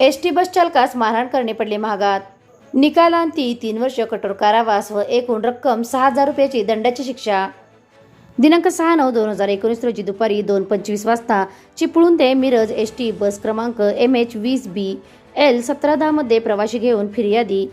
S T बस चालकास मारहाण करणे पडले महागात. निकालांती तीन वर्ष कठोर कारावास व एकूण रक्कम सहा हजार रुपयाची दंडाची शिक्षा. दिनांक सहा नऊ दोन हजार एकोणीस रोजी दुपारी दोन पंचवीस वाजता चिपळूण ते मिरज एस टी बस क्रमांक एम एच वीस बी एल सतरा दहामध्ये प्रवाशी घेऊन फिर्यादी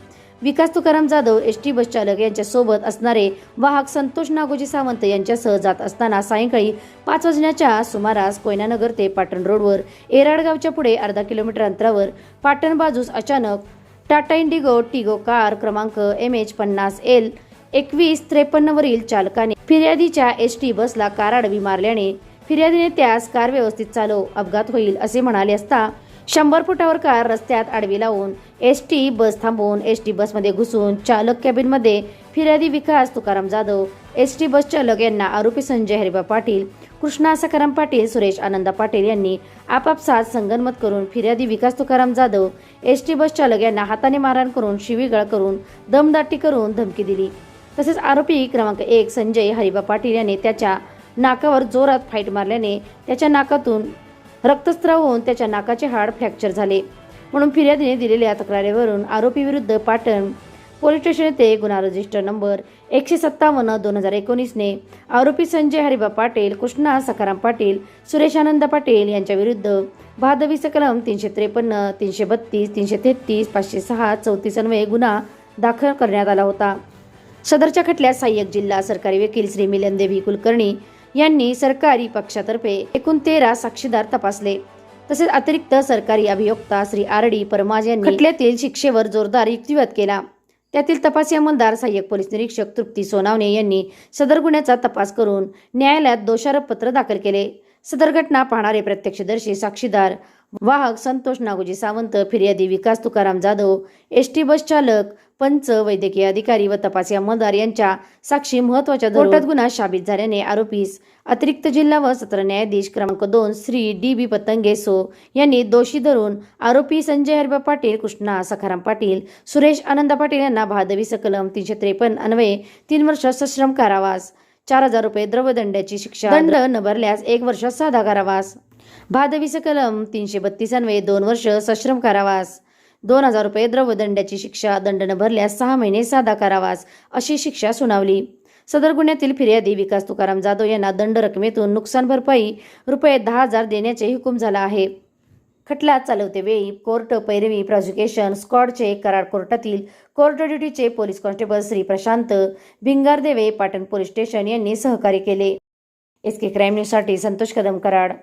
Vikas Tukaram Jadhav S T bus चालक यांच्यासोबत असणारे वाहक संतोष नागोजी सावंत यांच्यासह जात असताना सायंकाळी पाच वाजण्याच्या सुमारास कोयनानगर ते पाटण रोडवर एराडगावच्या पुढे अर्धा किलोमीटर अंतरावर पाटण बाजूस अचानक टाटा इंडिगो टिगो कार क्रमांक एम एच पन्नास एल एकवीस त्रेपन्नवरील चालकाने फिर्यादीच्या एस टी बसला कार आडवी मारल्याने फिर्यादीने त्यास कार व्यवस्थित चालव अपघात होईल असे म्हणाले असता शंभर फुटावर कार रस्त्यात आडवी लावून एस टी बस थांबवून एस टी बसमध्ये घुसून चालक कॅबिनमध्ये फिर्यादी Vikas Tukaram Jadhav S T bus चालक यांना आरोपी संजय हरिबा पाटील कृष्णा सकाराम पाटील सुरेश आनंदा पाटील यांनी आपापसात संगनमत करून फिर्यादी Vikas Tukaram Jadhav S T bus चालक यांना हाताने मारहाण करून शिवीगाळ करून दमदाटी करून धमकी दिली. तसेच आरोपी क्रमांक एक संजय हरिबा पाटील यांनी त्याच्या नाकावर जोरात फाईट मारल्याने त्याच्या नाकातून रक्तस्त्राव होऊन त्याच्या नाकाचे हाड फ्रॅक्चर झाले. म्हणून फिर्यादीने दिलेल्या तक्रारीवरून आरोपी विरुद्ध पाटण पोलीस स्टेशन येथे गुन्हा रजिस्टर नंबर एकशे सत्तावन्न दोन हजार एकोणीसने आरोपी संजय हरिबा पाटील कृष्णा सखाराम पाटील सुरेश आनंद पाटील यांच्या विरुद्ध भादवीचं कलम तीनशे त्रेपन्न तीनशे बत्तीस तीनशे तेहतीस पाचशे सहा चौतीस अन्वये गुन्हा दाखल करण्यात आला होता. सदरच्या खटल्यात सहाय्यक जिल्हा सरकारी वकील श्री मिलन देवी कुलकर्णी यांनी सरकारी पक्षातर्फे एकूण तेरा साक्षीदार तपासले. तसेच अतिरिक्त सरकारी अभियोक्ता श्री आर डी परमाज यांनी खटल्यातील शिक्षेवर जोरदार युक्तिवाद केला. त्यातील तपासी अंमलदार सहाय्यक पोलीस निरीक्षक तृप्ती सोनावणे यांनी सदर गुन्ह्याचा तपास करून न्यायालयात दोषारोपपत्र दाखल केले. सदर घटना पाहणारे प्रत्यक्षदर्शी साक्षीदार वाहक संतोष नागोजी सावंत फिर्यादी Vikas Tukaram Jadhav S T bus चालक पंच वैद्यकीय अधिकारी व तपासी अंमलदार यांच्या साक्षी महत्त्वाच्या कोर्टात गुन्हा शाबित झाल्याने आरोपीस अतिरिक्त जिल्हा व सत्र न्यायाधीश क्रमांक दोन श्री डी बी पतंगे सो यांनी दोषी धरून आरोपी संजय हरिबा पाटील कृष्णा सखाराम पाटील सुरेश आनंद पाटील यांना भादवी सकलम तीनशे त्रेपन्न अन्वये तीन वर्ष सश्रम कारावास चार हजार रुपये द्रवदंडाची शिक्षा दंड न भरल्यास एक वर्ष साधा कारावास. भादवीचं कलम तीनशे बत्तीस अन्वये दोन वर्ष सश्रम कारावास. दोन हजार रुपये द्रवदंडाची शिक्षा दंड न भरल्यास सहा महिने साधा कारावास अशी शिक्षा सुनावली. सदर गुन्ह्यातील फिर्यादी विकास तुकाराम जाधव यांना दंड रकमेतून नुकसान भरपाई रुपये दहा हजार देण्याचे हुकूम झाला आहे. खटला चालवते वेळी कोर्ट पैरवी प्रॉझिक्युशन स्कॉडचे कराड कोर्टातील court ड्युटीचे police constable Shri Prashant Bhingardeve Patan police station यांनी सहकार्य केले. एस के क्राईम न्यूजसाठी संतोष कदम कराड